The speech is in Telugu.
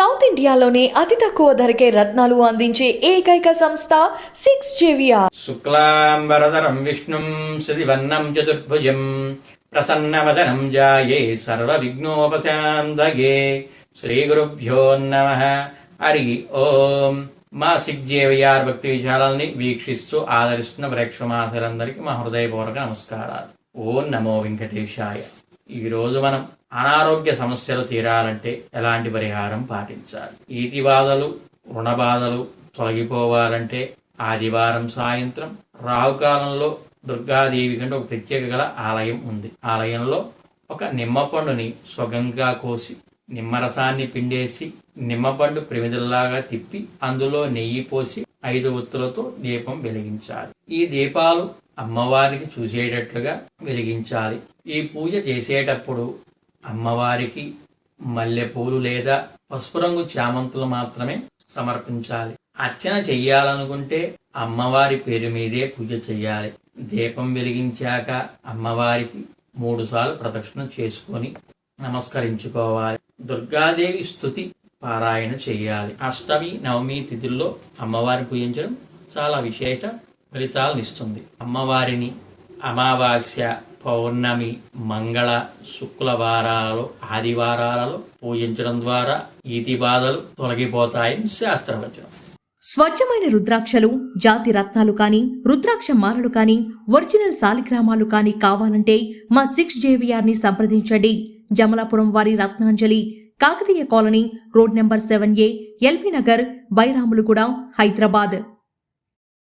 సౌత్ ఇండియాలోనే అతి తక్కువ ధరకే రత్నాలు అందించే ఏకైక సంస్థ సిక్స్ జేవియా శుక్లాంబరధరం విష్ణుం శివన్నం చతుర్భుజం ప్రసన్నవదనం జాయే సర్వ విఘ్నోపశాంతగే శ్రీ గురుభ్యో నమ. హరి ఓం. మా సిగ్జేవిఆర్ భక్తి విచారాలని వీక్షిస్తూ ఆదరిస్తున్న ప్రేక్షమాసలందరికీ మా హృదయపూర్వక నమస్కారాలు. ఓం నమో వెంకటేశాయ. ఈరోజు మనం అనారోగ్య సమస్యలు తీరాలంటే ఎలాంటి పరిహారం పాటించాలి? ఈతి బాధలు రుణ బాధలు తొలగిపోవాలంటే ఆదివారం సాయంత్రం రాహుకాలంలో దుర్గాదేవి కంటే ఒక ప్రత్యేక గల ఆలయం ఉంది. ఆలయంలో ఒక నిమ్మపండుని సొగంగా కోసి నిమ్మరసాన్ని పిండేసి నిమ్మపండు ప్రమిదల్లాగా తిప్పి అందులో నెయ్యి పోసి ఐదు ఒత్తులతో దీపం వెలిగించాలి. ఈ దీపాలు అమ్మవారికి చూసేటట్లుగా వెలిగించాలి. ఈ పూజ చేసేటప్పుడు అమ్మవారికి మల్లెపూలు లేదా పసుపు రంగు చామంతులు మాత్రమే సమర్పించాలి. అర్చన చెయ్యాలనుకుంటే అమ్మవారి పేరు మీదే పూజ చెయ్యాలి. దీపం వెలిగించాక అమ్మవారికి మూడు సార్లు ప్రదక్షిణ చేసుకొని నమస్కరించుకోవాలి. దుర్గాదేవి స్థుతి పారాయణ చేయాలి అష్టమి నవమి తిథుల్లో అమ్మవారిని పూజించడం చాలా విశేష. ఫలితాలను ఇస్తుంది అమ్మవారిని అమావాస్య పౌర్ణమి మంగళ శుక్రవారాలలో ఆదివారాలలో పూజించడం ద్వారా ఈతి బాధలు తొలగిపోతాయని శాస్త్రవచనం. స్వచ్ఛమైన రుద్రాక్షలు జాతి రత్నాలు కాని రుద్రాక్ష మాలలు కాని ఒరిజినల్ సాలిగ్రామాలు కాని కావాలంటే మా సిక్స్ జేవిఆర్ని సంప్రదించండి. జమలాపురం వారి Ratnanjali Kakatiya colony road number seven A LB Nagar Bairamalguda Hyderabad.